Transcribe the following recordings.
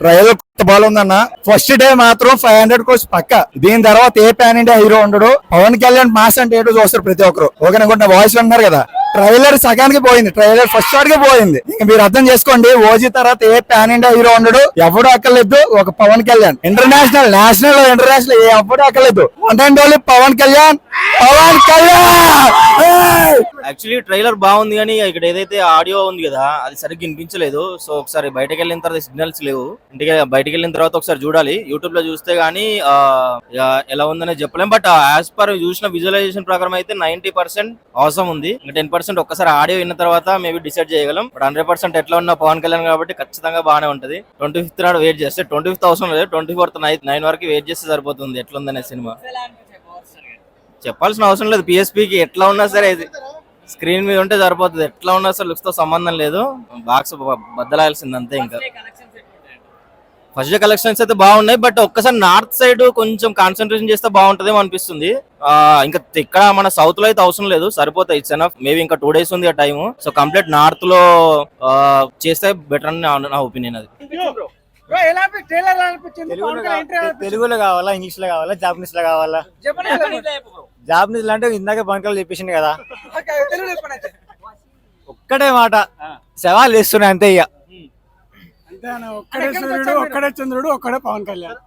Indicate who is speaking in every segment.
Speaker 1: Trial కొత్త ball ఉందన్న first day మాత్రం ఫైవ్ హండ్రెడ్ కోర్స్ పక్క. దీని తర్వాత ఏ ప్యాన్ ఇండియా హీరో ఉండడు? పవన్ కళ్యాణ్ మాస్ అంటే ఏటో చూస్తారు ప్రతి ఒక్కరు. ఓకే అనుకుంటున్న వాయిస్ ఉన్నారు కదా. ట్రైలర్ సగానికి పోయింది. ట్రైలర్ ఫస్ట్ షాట్కి పోయింది. ఇంక మీరు అర్థం చేసుకోండి ఓజీ తర్వాత ఏ ప్యాన్ ఇండియా హీరో ఉండడు? ఎవడు అక్కర్లేదు ఒక Pawan Kalyan. International national international ఎవడు అక్కర్లేదు అంటే only Pawan Kalyan. Pawan Kalyan!
Speaker 2: Actually trailer బాగుంది కానీ ఇక్కడ ఏదైతే ఆడియో ఉంది కదా అది సరిగ్గా వినిపించలేదు. సో ఒకసారి బయటకు వెళ్ళిన తర్వాత సిగ్నల్స్ లేవు. ఇంటికి బయట బయటకు వెళ్ళిన తర్వాత ఒకసారి చూడాలి. యూట్యూబ్లో చూస్తే గానీ ఎలా ఉందనే చెప్పలేం. బట్ యాజ్ పర్ చూసిన విజువలైజేషన్ ప్రకారం అయితే నైన్టీ పర్సెంట్ అవసరం ఉంది. ఇంకా టెన్ పర్సెంట్ ఒక్కసారి ఆడియో విన్న తర్వాత మేబీ డిసైడ్ చేయగలం. బట్ హండ్రెడ్ పర్సెంట్ ఎట్లా ఉన్న పవన్ కళ్యాణ్ కాబట్టి ఖచ్చితంగా బాగానే ఉంటది. ట్వంటీ ఫిఫ్త్ నాడు వెయిట్ చేస్తే ట్వంటీ ఫిఫ్త్ అవసరం లేదు. ట్వంటీ ఫోర్త్ నైట్ నైన్ వరకు వెయిట్ చేస్తే సరిపోతుంది. ఎట్లా ఉందనే సినిమా. చెప్పాల్సిన అవసరం లేదు. పిఎస్పీకి ఎట్లా ఉన్నా సరే ఇది. స్క్రీన్ మీద ఉంటే సరిపోతుంది. ఎట్లా ఉన్నా సరే లుక్స్తో సంబంధం లేదు. బాక్స్ బద్దలాల్సింది అంతే ఇంకా. ఫస్ట్ డే కలెక్షన్స్ అయితే బాగున్నాయి బట్ ఒక్కసారి నార్త్ సైడ్ కొంచెం కాన్సన్ట్రేషన్ చేస్తే బాగుంటదేమో అనిపిస్తుంది. ఆ, ఇంకా ఇక్కడ మన సౌత్లో అయితే అవసరం లేదు సరిపోతాయి ఇట్స్ ఎనఫ్ మేబీ ఇంకా టూ డేస్ ఉంది ఆ టైం సో కంప్లీట్ నార్త్లో ఆ, చేస్తే బెటర్ అని నా- ఒపీనియన్ అది?
Speaker 3: తెలుగులో కావాలా ఇంగ్లీష్లో కావాలా జాపనీస్లో కావాలా? జాపనీస్ అంటే ఇందాక కళ్యాణ్ చెప్పించింది కదా. ఒక్కటే మాట సవాల్ వేస్తున్నాయి అంతే ఇక.
Speaker 4: అన్న, ఒక్కడే సూర్యుడు ఒక్కడే చంద్రుడు ఒక్కడే పవన్ కళ్యాణ్.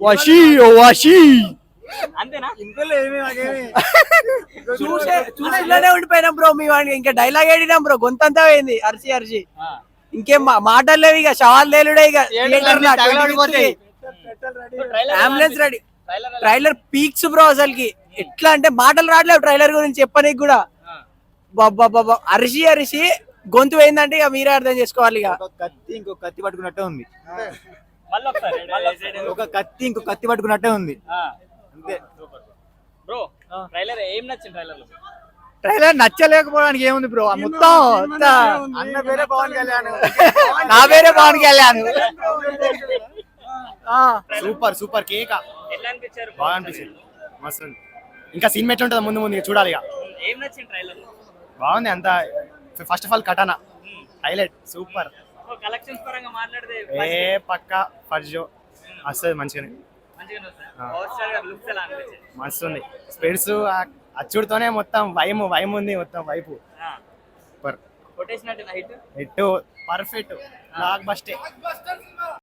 Speaker 3: వషీ ఓ వషీ.
Speaker 5: చూసే చూసేలానే ఉండిపోయినాం బ్రో మీ వాడిని. ఇంకా డైలాగ్ ఏడినాం బ్రో గొంతంతా పోయింది అరిచి అరిచి ఇంకేం మా- మాటలు లేవు ఇక సవాల్ లేలుడే ఇక. Ambulance ready. Trailer peaks bro అసలుకి. ఎట్లా అంటే మాటలు రావట్లేవు ట్రైలర్ గురించి చెప్పనీకి కూడా. బాబా బాబా అరిసి అరిసి గొంతు పోయిందంటే ఇక మీరే అర్థం చేసుకోవాలి ఇక.
Speaker 3: ఒక కత్తి ఇంకో కత్తి పట్టుకున్నట్టే ఉంది. ఒక కత్తి ఇంకో కత్తి పట్టుకున్నట్టే ఉంది. అంతే. ట్రైలర్ నచ్చలేకపోవడానికి ఏముంది బ్రో? మొత్తం అంతా అన్న పేరే పవన్ కళ్యాణ్.
Speaker 5: నా పేరే పవన్ కళ్యాణ్.
Speaker 6: సూపర్ సూపర్ కేక. బాగా అనిపించింది. మస్తు. ఇంకా సీన్ ఎట్లా ఉంటుందో ముందు ముందు చూడాలి ఇక. బాగుంది అంతా. First of all katana highlight super ఏ పక్క ఫర్జో. వస్తుంది మంచిగానే. మస్తు ఉంది. స్పెడ్స్ అచ్చుడితోనే మొత్తం వైము వైము ఉంది మొత్తం వైపు సూపర్ ఎట్టు పర్ఫెక్ట్ బ్లాక్ బస్టే